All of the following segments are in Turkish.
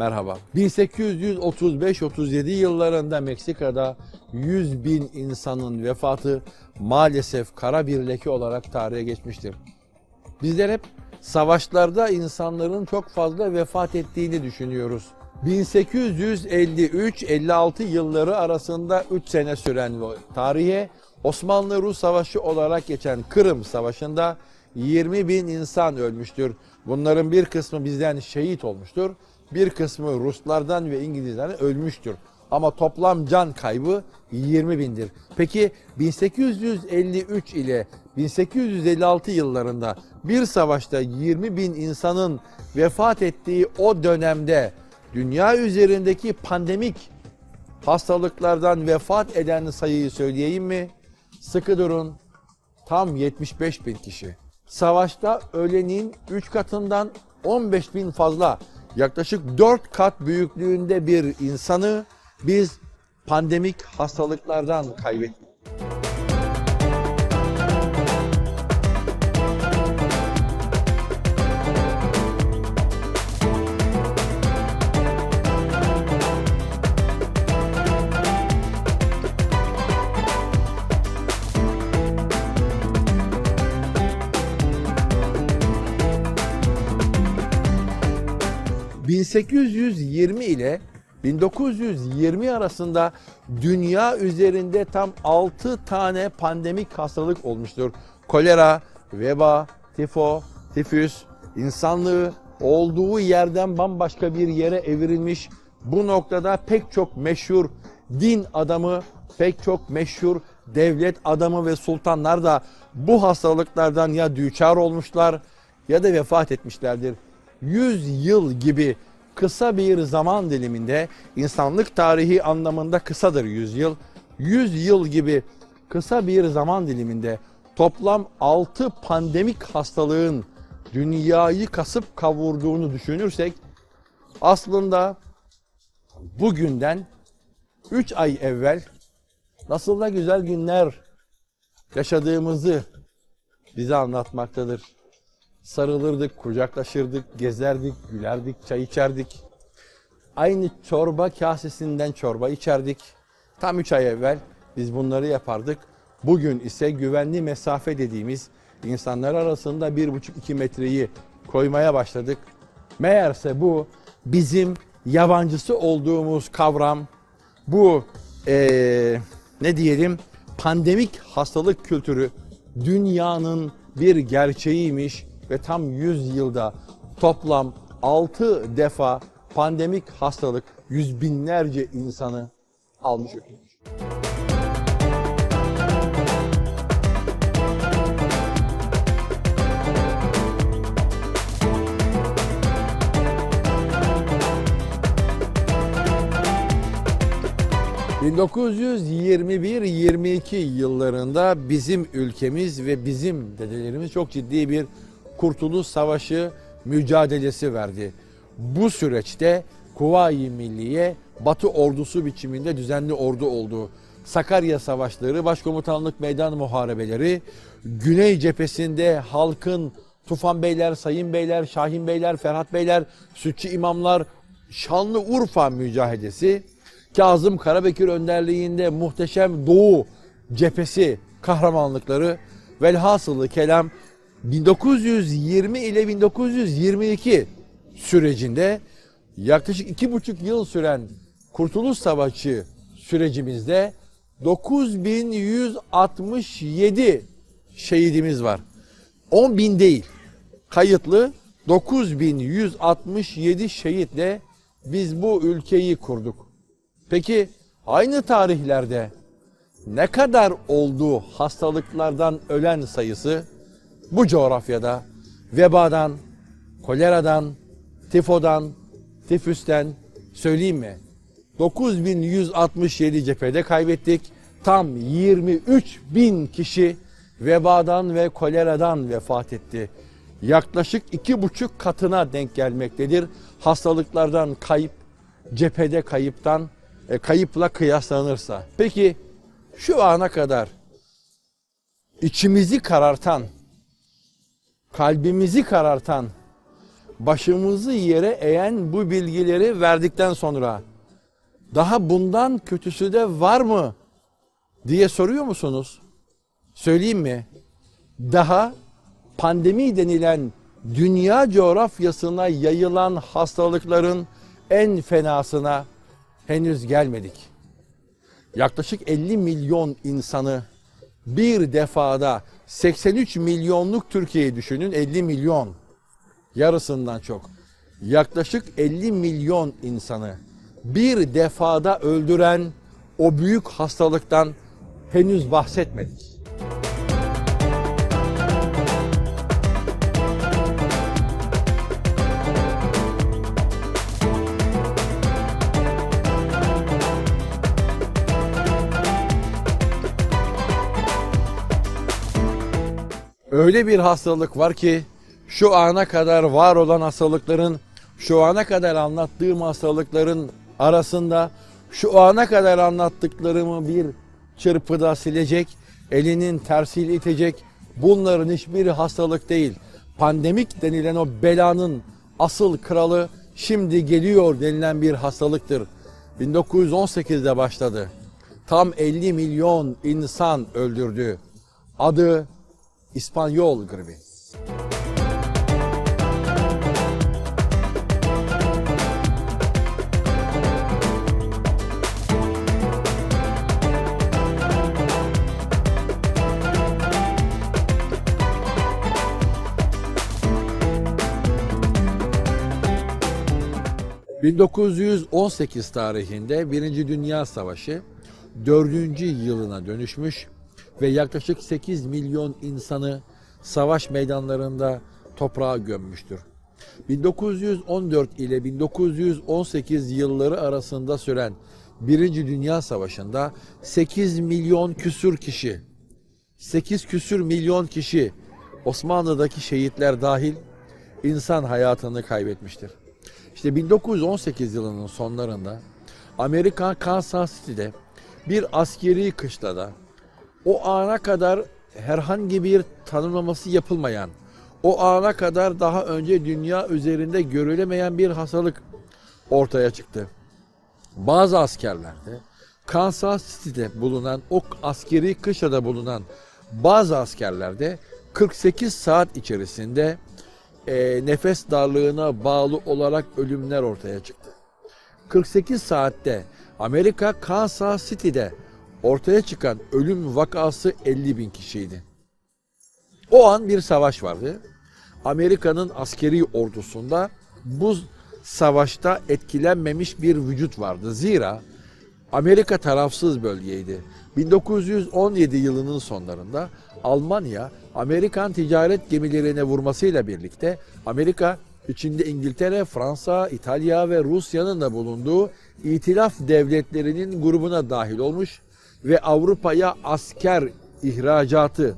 Merhaba. 1835-37 yıllarında Meksika'da 100 bin insanın vefatı maalesef kara bir leke olarak tarihe geçmiştir. Bizler hep savaşlarda insanların çok fazla vefat ettiğini düşünüyoruz. 1853-56 yılları arasında 3 sene süren bu tarihe Osmanlı-Rus Savaşı olarak geçen Kırım Savaşı'nda 20 bin insan ölmüştür. Bunların bir kısmı bizden şehit olmuştur. Bir kısmı Ruslardan ve İngilizlerden ölmüştür. Ama toplam can kaybı 20 bindir. Peki 1853 ile 1856 yıllarında bir savaşta 20 bin insanın vefat ettiği o dönemde dünya üzerindeki pandemik hastalıklardan vefat eden sayıyı söyleyeyim mi? Sıkı durun. Tam 75 bin kişi. Savaşta ölenin 3 katından 15 bin fazla yaklaşık 4 kat büyüklüğünde bir insanı biz pandemik hastalıklardan kaybettik. ...1820 ile 1920 arasında dünya üzerinde tam 6 tane pandemik hastalık olmuştur. Kolera, veba, tifo, tifüs, insanlığı olduğu yerden bambaşka bir yere evrilmiş. Bu noktada pek çok meşhur din adamı, pek çok meşhur devlet adamı ve sultanlar da bu hastalıklardan ya düçar olmuşlar ya da vefat etmişlerdir. 100 yıl gibi kısa bir zaman diliminde insanlık tarihi anlamında kısadır 100 yıl. 100 yıl gibi kısa bir zaman diliminde toplam 6 pandemik hastalığın dünyayı kasıp kavurduğunu düşünürsek aslında bugünden 3 ay evvel nasıl da güzel günler yaşadığımızı bize anlatmaktadır. Sarılırdık, kucaklaşırdık, gezerdik, gülerdik, çay içerdik. Aynı çorba kasesinden çorba içerdik. Tam 3 ay evvel biz bunları yapardık. Bugün ise güvenli mesafe dediğimiz insanlar arasında 1,5-2 metreyi koymaya başladık. Meğerse bu bizim yabancısı olduğumuz kavram, bu eee, ne diyelim pandemik hastalık kültürü dünyanın bir gerçeğiymiş ve tam 100 yılda toplam 6 defa pandemik hastalık yüz binlerce insanı almış götürmüş. ...1921-22 yıllarında bizim ülkemiz ve bizim dedelerimiz çok ciddi bir Kurtuluş Savaşı mücadelesi verdi. Bu süreçte Kuvayi Milliye Batı ordusu biçiminde düzenli ordu oldu. Sakarya Savaşları, Başkomutanlık Meydan Muharebeleri, Güney cephesinde halkın Tufan Beyler, Sayın Beyler, Şahin Beyler, Ferhat Beyler, Sütçü imamlar, Şanlıurfa mücadelesi, Kazım Karabekir önderliğinde muhteşem Doğu cephesi kahramanlıkları velhasılı kelam 1920 ile 1922 sürecinde yaklaşık iki buçuk yıl süren Kurtuluş Savaşı sürecimizde 9167 şehidimiz var. 10 bin değil. Kayıtlı 9167 şehitle biz bu ülkeyi kurduk. Peki aynı tarihlerde ne kadar olduğu hastalıklardan ölen sayısı bu coğrafyada vebadan, koleradan, tifodan, tifüsten söyleyeyim mi? 9167 cephede kaybettik. Tam 23 bin kişi vebadan ve koleradan vefat etti. Yaklaşık iki buçuk katına denk gelmektedir. Hastalıklardan kayıp, cephede kayıptan, e, kayıpla kıyaslanırsa. Peki şu ana kadar içimizi karartan, kalbimizi karartan, başımızı yere eğen bu bilgileri verdikten sonra daha bundan kötüsü de var mı diye soruyor musunuz? Söyleyeyim mi? Daha pandemi denilen dünya coğrafyasına yayılan hastalıkların en fenasına henüz gelmedik. Yaklaşık 50 milyon insanı bir defada 83 milyonluk Türkiye'yi düşünün 50 milyon yarısından çok yaklaşık 50 milyon insanı bir defada öldüren o büyük hastalıktan henüz bahsetmedik. Öyle bir hastalık var ki şu ana kadar var olan hastalıkların, şu ana kadar anlattığım hastalıkların arasında şu ana kadar anlattıklarımı bir çırpıda silecek, elinin tersiyle itecek. Bunların hiçbiri hastalık değil. Pandemik denilen o belanın asıl kralı şimdi geliyor denilen bir hastalıktır. 1918'de başladı. Tam 50 milyon insan öldürdü. Adı İspanyol gribi. ...1918 tarihinde Birinci Dünya Savaşı... ...dördüncü yılına dönüşmüş... ...ve yaklaşık 8 milyon insanı... ...savaş meydanlarında toprağa gömmüştür. 1914 ile 1918 yılları arasında süren Birinci Dünya Savaşı'nda 8 milyon küsür kişi, 8 küsür milyon kişi Osmanlı'daki şehitler dahil insan hayatını kaybetmiştir. İşte 1918 yılının sonlarında Amerika Kansas City'de bir askeri kışlada o ana kadar herhangi bir tanımlaması yapılmayan, o ana kadar daha önce dünya üzerinde görülemeyen bir hastalık ortaya çıktı. Bazı askerlerde Kansas City'de bulunan o askeri kışlada bulunan bazı askerlerde 48 saat içerisinde e, nefes darlığına bağlı olarak ölümler ortaya çıktı. 48 saatte Amerika Kansas City'de ortaya çıkan ölüm vakası 50 bin kişiydi. O an bir savaş vardı. Amerika'nın askeri ordusunda bu savaşta etkilenmemiş bir vücut vardı. Zira Amerika tarafsız bölgeydi. 1917 yılının sonlarında Almanya Amerikan ticaret gemilerine vurmasıyla birlikte Amerika içinde İngiltere, Fransa, İtalya ve Rusya'nın da bulunduğu İtilaf devletlerinin grubuna dahil olmuş ve Avrupa'ya asker ihracatı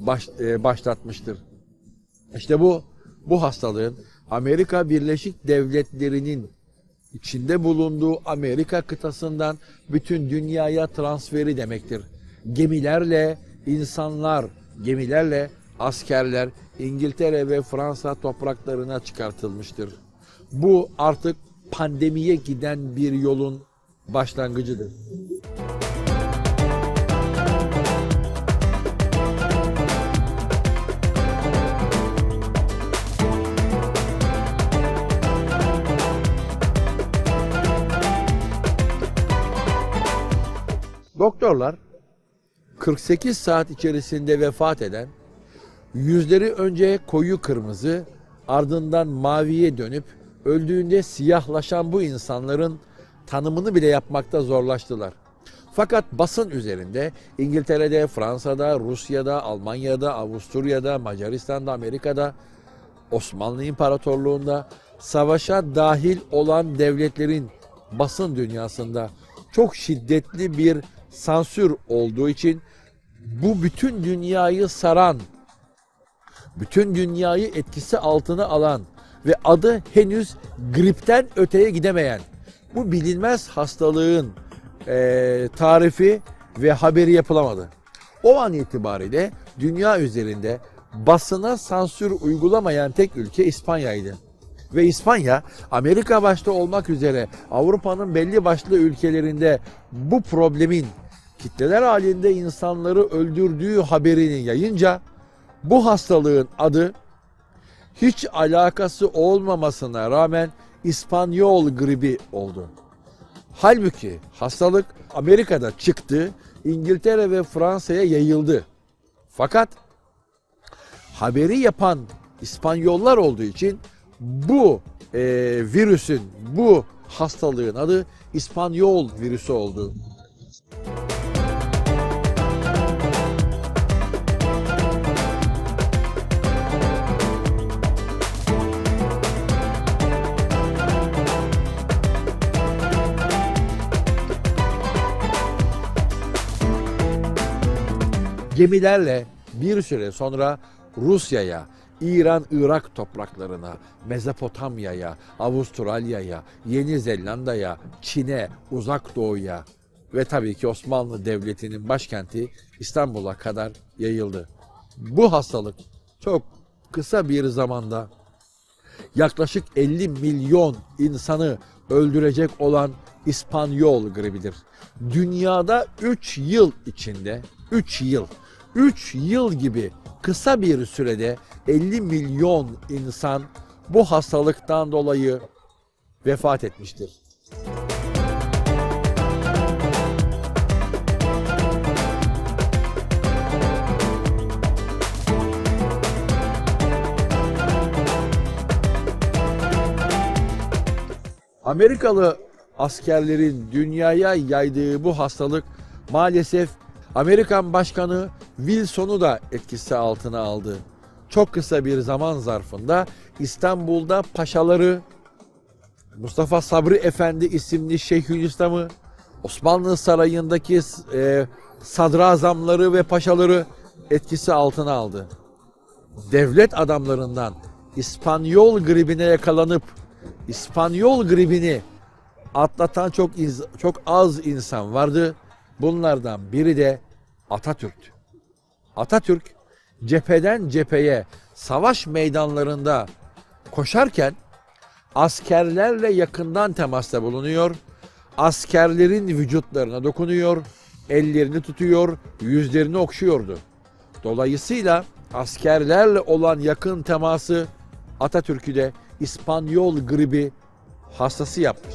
baş, e, başlatmıştır. İşte bu bu hastalığın Amerika Birleşik Devletleri'nin içinde bulunduğu Amerika kıtasından bütün dünyaya transferi demektir. Gemilerle insanlar, gemilerle askerler İngiltere ve Fransa topraklarına çıkartılmıştır. Bu artık pandemiye giden bir yolun başlangıcıdır. Doktorlar 48 saat içerisinde vefat eden, yüzleri önce koyu kırmızı, ardından maviye dönüp öldüğünde siyahlaşan bu insanların tanımını bile yapmakta zorlaştılar. Fakat basın üzerinde İngiltere'de, Fransa'da, Rusya'da, Almanya'da, Avusturya'da, Macaristan'da, Amerika'da, Osmanlı İmparatorluğu'nda savaşa dahil olan devletlerin basın dünyasında çok şiddetli bir sansür olduğu için bu bütün dünyayı saran, bütün dünyayı etkisi altına alan ve adı henüz gripten öteye gidemeyen bu bilinmez hastalığın eee, tarifi ve haberi yapılamadı. O an itibariyle dünya üzerinde basına sansür uygulamayan tek ülke İspanya'ydı. ve İspanya Amerika başta olmak üzere Avrupa'nın belli başlı ülkelerinde bu problemin kitleler halinde insanları öldürdüğü haberini yayınca bu hastalığın adı hiç alakası olmamasına rağmen İspanyol gribi oldu. Halbuki hastalık Amerika'da çıktı, İngiltere ve Fransa'ya yayıldı. Fakat haberi yapan İspanyollar olduğu için bu e, virüsün, bu hastalığın adı İspanyol virüsü oldu. Gemilerle bir süre sonra Rusya'ya, İran, Irak topraklarına, Mezopotamya'ya, Avustralya'ya, Yeni Zelanda'ya, Çin'e, Uzak Doğu'ya ve tabii ki Osmanlı Devleti'nin başkenti İstanbul'a kadar yayıldı. Bu hastalık çok kısa bir zamanda yaklaşık 50 milyon insanı öldürecek olan İspanyol gribidir. Dünyada 3 yıl içinde 3 yıl 3 yıl gibi kısa bir sürede 50 milyon insan bu hastalıktan dolayı vefat etmiştir. Amerikalı askerlerin dünyaya yaydığı bu hastalık maalesef Amerikan Başkanı Wilson'u da etkisi altına aldı. Çok kısa bir zaman zarfında İstanbul'da paşaları Mustafa Sabri Efendi isimli Şeyhülislam'ı Osmanlı Sarayı'ndaki e, sadrazamları ve paşaları etkisi altına aldı. Devlet adamlarından İspanyol gribine yakalanıp İspanyol gribini atlatan çok çok az insan vardı. Bunlardan biri de Atatürk'tü. Atatürk cepheden cepheye savaş meydanlarında koşarken askerlerle yakından temasta bulunuyor. Askerlerin vücutlarına dokunuyor, ellerini tutuyor, yüzlerini okşuyordu. Dolayısıyla askerlerle olan yakın teması Atatürk'ü de İspanyol gribi hastası yapmış.